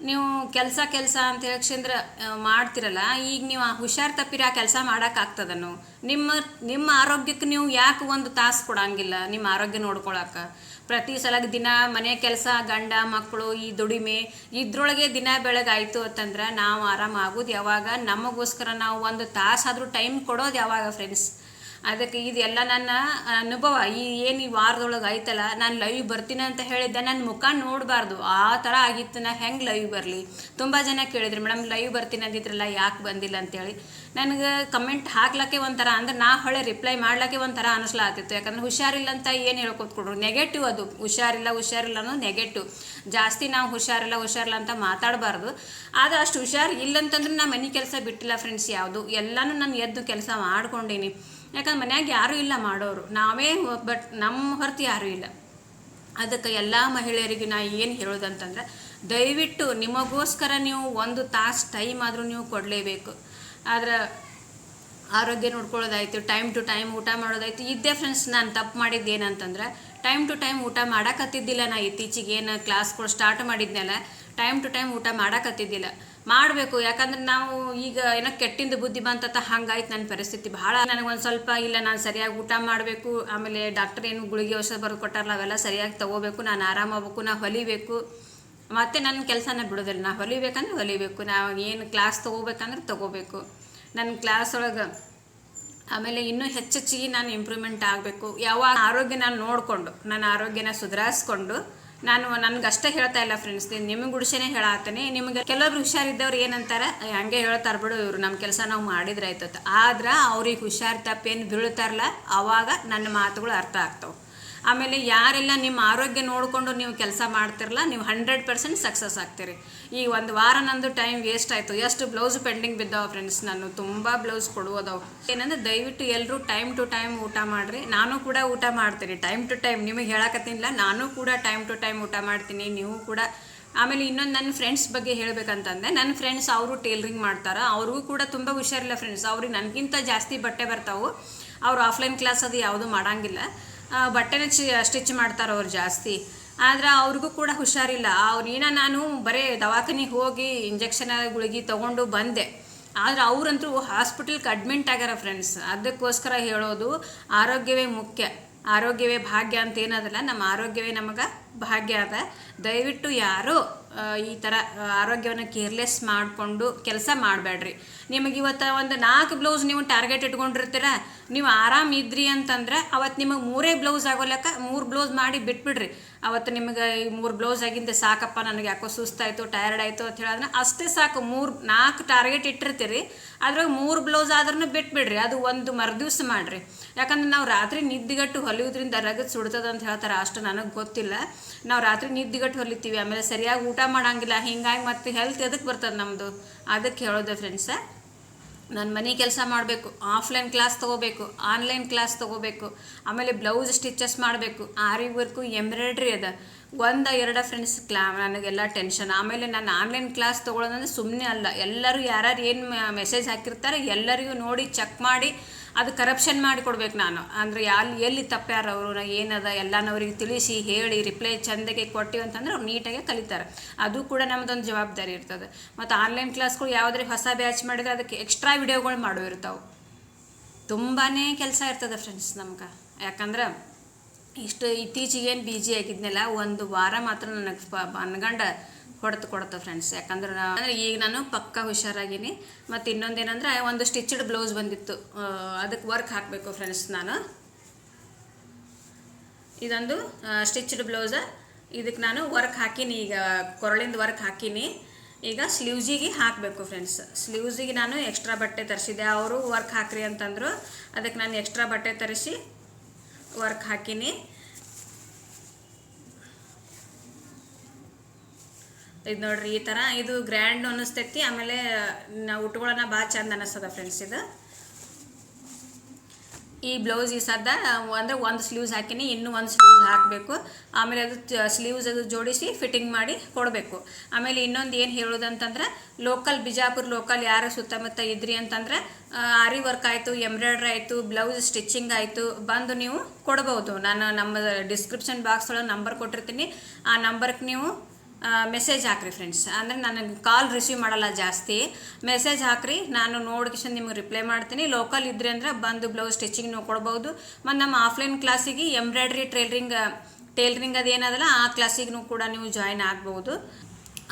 ನೀವು ಕೆಲಸ ಕೆಲಸ ಅಂತ ಹೇಳಕ್ಷಂದ್ರೆ ಮಾಡ್ತಿರಲ್ಲ, ಈಗ ನೀವು ಹುಷಾರು ತಪ್ಪಿರ, ಆ ಕೆಲಸ ಮಾಡೋಕ್ಕಾಗ್ತದನು ನಿಮ್ಮ ನಿಮ್ಮ ಆರೋಗ್ಯಕ್ಕೆ ನೀವು ಯಾಕೆ ಒಂದು ತಾಸು ಕೊಡಂಗಿಲ್ಲ ನಿಮ್ಮ ಆರೋಗ್ಯ ನೋಡ್ಕೊಳಕ್ಕೆ ಪ್ರತಿ ಸಲ ದಿನ ಮನೆ ಕೆಲಸ, ಗಂಡ, ಮಕ್ಕಳು, ಈ ದುಡಿಮೆ, ಇದ್ರೊಳಗೆ ದಿನ ಬೆಳಗಾಯಿತು ಅಂತಂದ್ರೆ ನಾವು ಆರಾಮ ಆಗೋದು ಯಾವಾಗ? ನಮಗೋಸ್ಕರ ನಾವು ಒಂದು ತಾಸಾದರೂ ಟೈಮ್ ಕೊಡೋದು ಯಾವಾಗ ಫ್ರೆಂಡ್ಸ್ ಅದಕ್ಕೆ ಇದೆಲ್ಲ ನನ್ನ ಅನುಭವ. ಈ ಏನು ಈ ವಾರದೊಳಗೆ ಆಯ್ತಲ್ಲ, ನಾನು ಲೈವ್ ಬರ್ತೀನಿ ಅಂತ ಹೇಳಿದ್ದೆ ನನ್ನ ಮುಖ ನೋಡಬಾರ್ದು. ಆ ಥರ ಆಗಿತ್ತು. ನಾ ಹೆಂಗೆ ಲೈವ್ ಬರಲಿ? ತುಂಬ ಜನ ಕೇಳಿದ್ರು ಮೇಡಮ್ ಲೈವ್ ಬರ್ತೀನಿ ಅಂದಿದ್ರಲ್ಲ, ಯಾಕೆ ಬಂದಿಲ್ಲ? ಅಂತೇಳಿ. ನನಗೆ ಕಮೆಂಟ್ ಹಾಕ್ಲಕ್ಕೆ ಒಂಥರ, ಅಂದ್ರೆ ನಾ ಹೊಳೆ ರಿಪ್ಲೈ ಮಾಡ್ಲಕ್ಕೆ ಒಂಥರ ಅನಿಸ್ಲಾಗ್ತಿತ್ತು ಯಾಕಂದ್ರೆ ಹುಷಾರಿಲ್ಲ ಅಂತ ಏನು ಹೇಳ್ಕೊಟ್ಕೊಡ್ರು ನೆಗೆಟಿವ್ ಅದು. ಹುಷಾರಿಲ್ಲ ಹುಷಾರಿಲ್ಲ ನೆಗೆಟಿವ್ ಜಾಸ್ತಿ ನಾವು ಹುಷಾರಿಲ್ಲ ಹುಷಾರಿಲ್ಲ ಅಂತ ಮಾತಾಡಬಾರ್ದು. ಆದರೆ ಅಷ್ಟು ಹುಷಾರು ಇಲ್ಲಂತಂದ್ರೆ ನಾ ಮನೆ ಕೆಲಸ ಬಿಟ್ಟಿಲ್ಲ ಫ್ರೆಂಡ್ಸ್ ಯಾವುದು. ಎಲ್ಲನೂ ನಾನು ಎದ್ದು ಕೆಲಸ ಮಾಡ್ಕೊಂಡೀನಿ. ಯಾಕಂದ್ರೆ ಮನ್ಯಾಗ ಯಾರೂ ಇಲ್ಲ ಮಾಡೋರು. ನಾವೇ ಬಟ್ ನಮ್ಮ ಹೊರತು ಯಾರೂ ಇಲ್ಲ. ಅದಕ್ಕೆ ಎಲ್ಲ ಮಹಿಳೆಯರಿಗೆ ನಾ ಏನು ಹೇಳೋದಂತಂದ್ರೆ, ದಯವಿಟ್ಟು ನಿಮಗೋಸ್ಕರ ನೀವು ಒಂದು ತಾಸು ಟೈಮ್ ಆದರೂ ನೀವು ಕೊಡಲೇಬೇಕು. ಆದ್ರೆ ಆರೋಗ್ಯ ನೋಡ್ಕೊಳ್ಳೋದಾಯ್ತು, ಟೈಮ್ ಟು ಟೈಮ್ ಊಟ ಮಾಡೋದಾಯ್ತು. ಇದ್ದೇ ಫ್ರೆಂಡ್ಸ್ ನಾನು ತಪ್ಪು ಮಾಡಿದ್ದು ಏನಂತಂದ್ರೆ ಟೈಮ್ ಟು ಟೈಮ್ ಊಟ ಮಾಡಕತ್ತಿದ್ದಿಲ್ಲ ನಾ ಇತ್ತೀಚೆಗೆ ಏನು ಕ್ಲಾಸ್ಗಳು ಸ್ಟಾರ್ಟ್ ಮಾಡಿದ್ನಲ್ಲ, ಟೈಮ್ ಟು ಟೈಮ್ ಊಟ ಮಾಡಕತ್ತಿದ್ದಿಲ್ಲ. ಮಾಡಬೇಕು. ಯಾಕಂದ್ರೆ ನಾವು ಈಗ ಏನೋ ಕೆಟ್ಟಿಂದ ಬುದ್ಧಿ ಬಂತತ ಹಂಗಾಯ್ತು ನನ್ನ ಪರಿಸ್ಥಿತಿ. ಭಾಳ ನನಗೊಂದು ಸ್ವಲ್ಪ ಇಲ್ಲ, ನಾನು ಸರಿಯಾಗಿ ಊಟ ಮಾಡಬೇಕು. ಆಮೇಲೆ ಡಾಕ್ಟರ್ ಏನು ಗುಳಿಗೆ ಔಷಧ ಬರೆದು ಕೊಟ್ಟಾರಲ್ಲ, ಅವೆಲ್ಲ ಸರಿಯಾಗಿ ತಗೋಬೇಕು. ನಾನು ಆರಾಮಾಗಬೇಕು ನಾ ಹೊಲಿಬೇಕು. ಮತ್ತು ನನ್ನ ಕೆಲಸನ ಬಿಡೋದಿಲ್ಲ. ನಾ ಹೊಲಿಬೇಕಂದ್ರೆ ಹೊಲಿಬೇಕು. ನಾವು ಏನು ಕ್ಲಾಸ್ ತೊಗೋಬೇಕಂದ್ರೆ ತಗೋಬೇಕು. ನನ್ನ ಕ್ಲಾಸ್ ಒಳಗೆ ಆಮೇಲೆ ಇನ್ನೂ ಹೆಚ್ಚೆಚ್ಚಿಗೆ ನಾನು ಇಂಪ್ರೂವ್ಮೆಂಟ್ ಆಗಬೇಕು. ಯಾವಾಗ ಆರೋಗ್ಯ ನಾನು ನೋಡಿಕೊಂಡು, ನನ್ನ ಆರೋಗ್ಯನ ಸುಧಾರಿಸ್ಕೊಂಡು ನಾನು ನನಗೆ ಅಷ್ಟೇ ಹೇಳ್ತಾ ಇಲ್ಲ ಫ್ರೆಂಡ್ಸ್ ನಿಮಗೆ ಗುಡಿಸೇನೆ ಹೇಳತ್ತೀನಿ ನಿಮಗೆ ಕೆಲವೊಬ್ರು ಹುಷಾರಿದ್ದವ್ರು ಏನಂತಾರೆ? "ಏ, ಹಂಗೆ ಹೇಳ್ತಾರೆ ಬಿಡು ಇವರು ನಮ್ಮ ಕೆಲಸ ನಾವು ಮಾಡಿದ್ರೆ ಆಯ್ತದ ಆದ್ರೆ ಅವ್ರಿಗೆ ಹುಷಾರು ತಪ್ಪೇನು ಬೀಳ್ತಾರಲ್ಲ ಅವಾಗ ನನ್ನ ಮಾತುಗಳು ಅರ್ಥ ಆಗ್ತಾವೆ. ಆಮೇಲೆ ಯಾರೆಲ್ಲ ನಿಮ್ಮ ಆರೋಗ್ಯ ನೋಡಿಕೊಂಡು ನೀವು ಕೆಲಸ ಮಾಡ್ತಿರಲ್ಲ ನೀವು ಹಂಡ್ರೆಡ್ ಪರ್ಸೆಂಟ್ ಸಕ್ಸಸ್ ಆಗ್ತೀರಿ. ಈ ಒಂದು ವಾರ ನಂದು ಟೈಮ್ ವೇಸ್ಟ್ ಆಯಿತು. ಎಷ್ಟು ಬ್ಲೌಸ್ ಪೆಂಡಿಂಗ್ ಬಿದ್ದಾವ ಫ್ರೆಂಡ್ಸ್ ನಾನು ತುಂಬ ಬ್ಲೌಸ್ ಕೊಡುವುದವು. ಏನಂದ್ರೆ ದಯವಿಟ್ಟು ಎಲ್ಲರೂ ಟೈಮ್ ಟು ಟೈಮ್ ಊಟ ಮಾಡಿರಿ. ನಾನು ಕೂಡ ಊಟ ಮಾಡ್ತೀನಿ ಟೈಮ್ ಟು ಟೈಮ್ ನಿಮಗೆ ಹೇಳಕತ್ತಿಲ್ಲ ನಾನು ಕೂಡ ಟೈಮ್ ಟು ಟೈಮ್ ಊಟ ಮಾಡ್ತೀನಿ, ನೀವು ಕೂಡ. ಆಮೇಲೆ ಇನ್ನೊಂದು ನನ್ನ ಫ್ರೆಂಡ್ಸ್ ಬಗ್ಗೆ ಹೇಳಬೇಕಂತಂದರೆ ನನ್ನ ಫ್ರೆಂಡ್ಸ್ ಅವರು ಟೇಲರಿಂಗ್ ಮಾಡ್ತಾರೆ, ಅವ್ರಿಗೂ ಕೂಡ ತುಂಬ ಹುಷಾರಿಲ್ಲ ಫ್ರೆಂಡ್ಸ್ ಅವ್ರಿಗೆ ನನಗಿಂತ ಜಾಸ್ತಿ ಬಟ್ಟೆ ಬರ್ತಾವೆ. ಅವ್ರು ಆಫ್ಲೈನ್ ಕ್ಲಾಸ್ ಅದು ಯಾವುದೂ ಮಾಡಂಗಿಲ್ಲ. ಬಟ್ಟೆನ ಚಿ, ಸ್ಟಿಚ್ ಮಾಡ್ತಾರೆ ಅವ್ರು ಜಾಸ್ತಿ. ಆದ್ರೆ ಅವ್ರಿಗೂ ಕೂಡ ಹುಷಾರಿಲ್ಲ. ಅವ್ರೇನ ನಾನು ಬರೀ ದವಾಖಾನಿಗೆ ಹೋಗಿ ಇಂಜೆಕ್ಷನ್ ಗುಳಿಗೆ ತೊಗೊಂಡು ಬಂದೆ. ಆದ್ರೆ ಅವರಂತೂ ಹಾಸ್ಪಿಟಲ್ಗೆ ಅಡ್ಮಿಂಟ್ ಆಗ್ಯಾರ ಫ್ರೆಂಡ್ಸ್. ಅದಕ್ಕೋಸ್ಕರ ಹೇಳೋದು ಆರೋಗ್ಯವೇ ಮುಖ್ಯ. ಆರೋಗ್ಯವೇ ಭಾಗ್ಯ ಅಂತ ಏನದಲ್ಲ, ನಮ್ಮ ಆರೋಗ್ಯವೇ ನಮಗೆ ಭಾಗ್ಯ ಅದ. ದಯವಿಟ್ಟು ಯಾರು ಈ ಥರ ಆರೋಗ್ಯವನ್ನು ಕೇರ್ಲೆಸ್ ಮಾಡಿಕೊಂಡು ಕೆಲಸ ಮಾಡಬೇಡ್ರಿ ನಿಮಗೆ ಇವತ್ತು ಒಂದು ನಾಲ್ಕು ಬ್ಲೌಸ್ ನೀವು ಟಾರ್ಗೆಟ್ ಇಟ್ಕೊಂಡಿರ್ತೀರ, ನೀವು ಆರಾಮ ಇದ್ರಿ ಅಂತಂದ್ರೆ ಅವತ್ತು ನಿಮಗೆ ಮೂರೇ ಬ್ಲೌಸ್ ಆಗೋಲಕ್ಕ ಮೂರು ಬ್ಲೌಸ್ ಮಾಡಿ ಬಿಟ್ಬಿಡ್ರಿ. ಅವತ್ತು ನಿಮಗೆ ಈ ಮೂರು ಬ್ಲೌಸ್ ಆಗಿಂದ ಸಾಕಪ್ಪ, ನನಗೆ ಯಾಕೋ ಸುಸ್ತಾಯಿತು ಟಯರ್ಡ್ ಆಯಿತು ಅಂತ ಹೇಳಿದ್ರೆ ಅಷ್ಟೇ ಸಾಕು. ಮೂರು, ನಾಲ್ಕು ಟಾರ್ಗೆಟ್ ಇಟ್ಟಿರ್ತೀರಿ, ಅದ್ರಾಗ ಮೂರು ಬ್ಲೌಸ್ ಆದ್ರೂ ಬಿಟ್ಬಿಡ್ರಿ. ಅದು ಒಂದು ಮರುದಿವ್ಸ ಮಾಡಿರಿ. ಯಾಕಂದ್ರೆ ನಾವು ರಾತ್ರಿ ನಿದ್ದೆಗಟ್ಟು ಹೊಲಿಯೋದ್ರಿಂದ ರಗತ್ ಸುಡ್ತದ ಅಂತ ಹೇಳ್ತಾರೆ ಅಷ್ಟು ನನಗೆ ಗೊತ್ತಿಲ್ಲ. ನಾವು ರಾತ್ರಿ ನಿದ್ದೆಗಟ್ಟು ಹೊಲಿತೀವಿ, ಆಮೇಲೆ ಸರಿಯಾಗಿ ಊಟ ಮಾಡಂಗಿಲ್ಲ, ಹಿಂಗಾಗಿ ಮತ್ತೆ ಹೆಲ್ತ್ ಎದಕ್ಕೆ ಬರ್ತದೆ ನಮ್ಮದು ಅದಕ್ಕೆ ಹೇಳೋದು ಫ್ರೆಂಡ್ಸ ನನ್ನ ಮನೆ ಕೆಲಸ ಮಾಡಬೇಕು ಆಫ್ಲೈನ್ ಕ್ಲಾಸ್ ತೊಗೋಬೇಕು ಆನ್ಲೈನ್ ಕ್ಲಾಸ್ ತೊಗೋಬೇಕು, ಆಮೇಲೆ ಬ್ಲೌಸ್ ಸ್ಟಿಚಸ್ ಮಾಡಬೇಕು ಆರಿ ವರ್ಕು ಎಂಬ್ರಾಯ್ಡ್ರಿ ಅದ. ಒಂದ ಎರಡ ಫ್ರೆಂಡ್ಸ್ ಕ್ಲಾ, ನನಗೆಲ್ಲ ಟೆನ್ಷನ್ ಆಮೇಲೆ ನಾನು ಆನ್ಲೈನ್ ಕ್ಲಾಸ್ ತೊಗೊಳೋದಂದ್ರೆ ಸುಮ್ಮನೆ ಅಲ್ಲ, ಎಲ್ಲರೂ ಯಾರ್ಯಾರು ಏನು ಮೆಸೇಜ್ ಹಾಕಿರ್ತಾರೆ ಎಲ್ಲರಿಗೂ ನೋಡಿ ಚೆಕ್ ಮಾಡಿ ಅದು ಕರಪ್ಷನ್ ಮಾಡಿ ಕೊಡ್ಬೇಕು ನಾನು. ಅಂದರೆ ಅಲ್ಲಿ ಎಲ್ಲಿ ತಪ್ಪ್ಯಾರ ಅವರು ಏನದ ಎಲ್ಲಾನು ಅವ್ರಿಗೆ ತಿಳಿಸಿ, ಹೇಳಿ ರಿಪ್ಲೈ ಚಂದಗೆ ಕೊಟ್ಟಿವಿ ಅಂತಂದ್ರೆ ಅವ್ರು ನೀಟಾಗಿ ಕಲಿತಾರೆ. ಅದು ಕೂಡ ನಮ್ಮದೊಂದು ಜವಾಬ್ದಾರಿ ಇರ್ತದೆ. ಮತ್ತು ಆನ್ಲೈನ್ ಕ್ಲಾಸ್ಗಳು ಯಾವುದೇ ಹೊಸ ಬ್ಯಾಚ್ ಮಾಡಿದ್ರೆ ಅದಕ್ಕೆ ಎಕ್ಸ್ಟ್ರಾ ವಿಡಿಯೋಗಳು ಮಾಡೋ ಇರ್ತಾವೆ. ತುಂಬಾ ಕೆಲಸ ಇರ್ತದೆ ಫ್ರೆಂಡ್ಸ್ ನಮ್ಗೆ. ಯಾಕಂದ್ರೆ ಇಷ್ಟು ಇತ್ತೀಚಿಗೇನು ಬಿಜಿ ಆಗಿದ್ನಲ್ಲ, ಒಂದು ವಾರ ಮಾತ್ರ ನನಗೆ ಅನ್ಗಂಡ ಹೊಡೆದು ಕೊಡ್ತ ಫ್ರೆಂಡ್ಸ್ ಯಾಕಂದ್ರೆ ಅಂದ್ರೆ ಈಗ ನಾನು ಪಕ್ಕ ಹುಷಾರಾಗೀನಿ. ಮತ್ತು ಇನ್ನೊಂದೇನಂದ್ರೆ ಒಂದು ಸ್ಟಿಚ್ಡ್ ಬ್ಲೌಸ್ ಬಂದಿತ್ತು. ಅದಕ್ಕೆ ವರ್ಕ್ ಹಾಕಬೇಕು ಫ್ರೆಂಡ್ಸ್ ನಾನು. ಇದೊಂದು ಸ್ಟಿಚ್ಡ್ ಬ್ಲೌಸ ಇದಕ್ಕೆ ನಾನು ವರ್ಕ್ ಹಾಕೀನಿ. ಈಗ ಕೊರಳಿಂದ ವರ್ಕ್ ಹಾಕೀನಿ. ಈಗ ಸ್ಲೀವ್ಸಿಗೆ ಹಾಕಬೇಕು ಫ್ರೆಂಡ್ಸ್ ಸ್ಲೀವ್ಸಿಗೆ ನಾನು ಎಕ್ಸ್ಟ್ರಾ ಬಟ್ಟೆ ತರಿಸಿದೆ ಅವರು ವರ್ಕ್ ಹಾಕ್ರಿ ಅಂತಂದರು. ಅದಕ್ಕೆ ನಾನು ಎಕ್ಸ್ಟ್ರಾ ಬಟ್ಟೆ ತರಿಸಿ ವರ್ಕ್ ಹಾಕಿನಿ. ಇದು ನೋಡ್ರಿ ಈ ಥರ ಇದು ಗ್ರ್ಯಾಂಡ್ ಅನ್ನಿಸ್ತೈತಿ, ಆಮೇಲೆ ನಾವು ಉಟ್ಕೊಳ್ಳೋಣ ಭಾಳ ಚಂದ ಅನ್ನಿಸ್ತದ ಫ್ರೆಂಡ್ಸ್ ಇದು. ಈ ಬ್ಲೌಸ್ ಈ ಸದ್ದ ಅಂದರೆ ಒಂದು ಸ್ಲೀವ್ಸ್ ಹಾಕಿನಿ, ಇನ್ನೂ ಒಂದು ಸ್ಲೀವ್ಸ್ ಹಾಕಬೇಕು. ಆಮೇಲೆ ಅದು ಸ್ಲೀವ್ಸ್ ಅದು ಜೋಡಿಸಿ ಫಿಟ್ಟಿಂಗ್ ಮಾಡಿ ಕೊಡಬೇಕು. ಆಮೇಲೆ ಇನ್ನೊಂದು ಏನು ಹೇಳೋದಂತಂದ್ರೆ ಲೋಕಲ್ ಬಿಜಾಪುರ ಲೋಕಲ್ ಯಾರು ಸುತ್ತಮುತ್ತ ಇದ್ರಿ ಅಂತಂದ್ರೆ ಆರಿ ವರ್ಕ್ ಆಯಿತು ಎಂಬ್ರಾಯ್ಡ್ರಿ ಆಯಿತು ಬ್ಲೌಸ್ ಸ್ಟಿಚಿಂಗ್ ಆಯಿತು, ಬಂದು ನೀವು ಕೊಡ್ಬೋದು. ನಾನು ನಮ್ಮ ಡಿಸ್ಕ್ರಿಪ್ಷನ್ ಬಾಕ್ಸ್ ಒಳಗೆ ನಂಬರ್ ಕೊಟ್ಟಿರ್ತೀನಿ. ಆ ನಂಬರ್ಗೆ ನೀವು ಮೆಸೇಜ್ ಹಾಕ್ರಿ ಫ್ರೆಂಡ್ಸ್ ಅಂದರೆ ನನಗೆ ಕಾಲ್ ರಿಸೀವ್ ಮಾಡಲ್ಲ ಜಾಸ್ತಿ. ಮೆಸೇಜ್ ಹಾಕ್ರಿ, ನಾನು ನೋಡ್ಕಿಶನ್ ನಿಮಗೆ ರಿಪ್ಲೈ ಮಾಡ್ತೀನಿ. ಲೋಕಲ್ ಇದ್ರಿ ಅಂದ್ರೆ ಬಂದು ಬ್ಲೌಸ್ ಸ್ಟಿಚಿಂಗ್ ನೀವು ಕೊಡ್ಬೋದು. ಮತ್ತು ನಮ್ಮ ಆಫ್ಲೈನ್ ಕ್ಲಾಸಿಗೆ ಎಂಬ್ರಾಯ್ಡ್ರಿ ಟೈಲರಿಂಗ್ ಟೈಲರಿಂಗ್ ಅದು ಏನದಲ್ಲ ಆ ಕ್ಲಾಸಿಗೂ ಕೂಡ ನೀವು ಜಾಯ್ನ್ ಆಗ್ಬೋದು.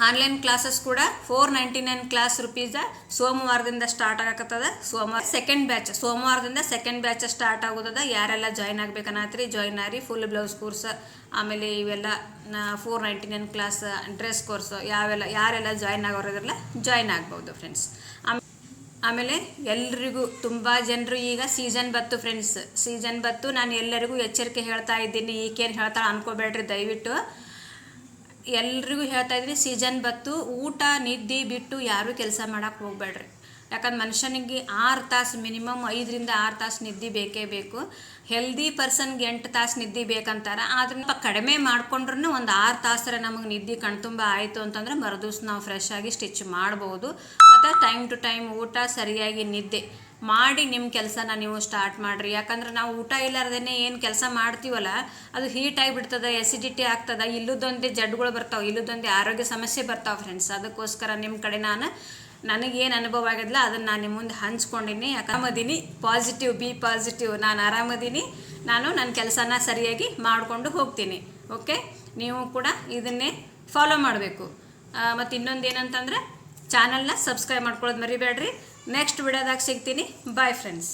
ಆನ್ಲೈನ್ ಕ್ಲಾಸಸ್ ಕೂಡ four ninety nine class rupees ಸೋಮವಾರದಿಂದ ಸ್ಟಾರ್ಟ್ ಆಗಕತ್ತದ ಸೋಮವಾರ ಸೆಕೆಂಡ್ ಬ್ಯಾಚ್ ಸೋಮವಾರದಿಂದ ಸೆಕೆಂಡ್ ಬ್ಯಾಚ್ ಸ್ಟಾರ್ಟ್ ಆಗೋದದ. ಯಾರೆಲ್ಲ ಜಾಯ್ನ್ ಆಗ್ಬೇಕನ್ನತ್ರಿ ಜಾಯ್ನ್ ಆಗ್ರಿ ಫುಲ್ ಬ್ಲೌಸ್ ಕೋರ್ಸ್ ಆಮೇಲೆ ಇವೆಲ್ಲ four ninety nine class dress course ಯಾವೆಲ್ಲ, ಯಾರೆಲ್ಲ ಜಾಯ್ನ್ ಆಗೋರಿದ್ರಲ್ಲ ಜಾಯ್ನ್ ಆಗ್ಬೋದು ಫ್ರೆಂಡ್ಸ್ ಆಮೇಲೆ ಎಲ್ರಿಗೂ ತುಂಬ ಜನರು ಈಗ ಸೀಸನ್ ಬತ್ತು ಫ್ರೆಂಡ್ಸ್ ಸೀಸನ್ ಬತ್ತು ನಾನು ಎಲ್ಲರಿಗೂ ಎಚ್ಚರಿಕೆ ಹೇಳ್ತಾ ಇದ್ದೀನಿ, ಈಕೇನು ಹೇಳ್ತಾಳೆ ಅನ್ಕೋಬೇಡ್ರಿ ದಯವಿಟ್ಟು. ಎಲ್ರಿಗೂ ಹೇಳ್ತಾ ಇದ್ದೀನಿ ಸೀಸನ್ ಬತ್ತು ಊಟ, ನಿದ್ದೆ ಬಿಟ್ಟು ಯಾರೂ ಕೆಲಸ ಮಾಡೋಕ್ಕೆ ಹೋಗ್ಬೇಡ್ರಿ. ಯಾಕಂದ್ರೆ ಮನುಷ್ಯನಿಗೆ ಆರು ತಾಸು ಮಿನಿಮಮ್ ಐದರಿಂದ ಆರು ತಾಸು ನಿದ್ದೆ ಬೇಕೇ ಬೇಕು. ಹೆಲ್ದಿ ಪರ್ಸನ್ಗೆ ಎಂಟು ತಾಸು ನಿದ್ದೆ ಬೇಕಂತಾರೆ ಆದ್ರೆ ಕಡಿಮೆ ಮಾಡ್ಕೊಂಡ್ರೂ ಒಂದು ಆರು ತಾಸರ ನಮಗೆ ನಿದ್ದೆ ಕಣ್ತುಂಬ ಆಯಿತು ಅಂತಂದ್ರೆ ಮರುದಿವ್ಸ ನಾವು ಫ್ರೆಶ್ ಆಗಿ ಸ್ಟಿಚ್ ಮಾಡ್ಬೋದು. ಮತ್ತು ಟೈಮ್ ಟು ಟೈಮ್ ಊಟ ಸರಿಯಾಗಿ ನಿದ್ದೆ. ಮಾಡಿ ನಿಮ್ಮ ಕೆಲಸನ ನೀವು ಸ್ಟಾರ್ಟ್ ಮಾಡಿರಿ. ಯಾಕಂದ್ರೆ ನಾವು ಊಟ ಇಲ್ಲಾರ್ದೇ ಏನು ಕೆಲಸ ಮಾಡ್ತೀವಲ್ಲ, ಅದು ಹೀಟ್ ಆಗಿಬಿಡ್ತದೆ ಎಸಿಡಿಟಿ ಆಗ್ತದೆ, ಇಲ್ಲದೊಂದೇ ಜಡ್ಗಳು ಬರ್ತಾವೆ, ಇಲ್ಲದೊಂದೇ ಆರೋಗ್ಯ ಸಮಸ್ಯೆ ಬರ್ತಾವೆ ಫ್ರೆಂಡ್ಸ್ ಅದಕ್ಕೋಸ್ಕರ ನಿಮ್ಮ ಕಡೆ ನಾನು ನನಗೇನು ಅನುಭವ ಆಗಿದ್ಲ, ಅದನ್ನು ನಾನು ನಿಮ್ಮ ಮುಂದೆ ಹಂಚ್ಕೊಂಡಿನಿ. ಆರಾಮದೀನಿ ಪಾಸಿಟಿವ್ ಬಿ ಪಾಸಿಟಿವ್ ನಾನು ಆರಾಮದೀನಿ. ನಾನು ನನ್ನ ಕೆಲಸನ ಸರಿಯಾಗಿ ಮಾಡಿಕೊಂಡು ಹೋಗ್ತೀನಿ. ಓಕೆ ನೀವು ಕೂಡ ಇದನ್ನೇ ಫಾಲೋ ಮಾಡಬೇಕು. ಮತ್ತು ಇನ್ನೊಂದು ಏನಂತಂದ್ರೆ ಚಾನಲ್ನ ಸಬ್ಸ್ಕ್ರೈಬ್ ಮಾಡ್ಕೊಳ್ಳೋದು ಮರಿಬೇಡ್ರಿ ನೆಕ್ಸ್ಟ್ ವಿಡಿಯೋದಾಗ ಸಿಗ್ತೀನಿ. Bye friends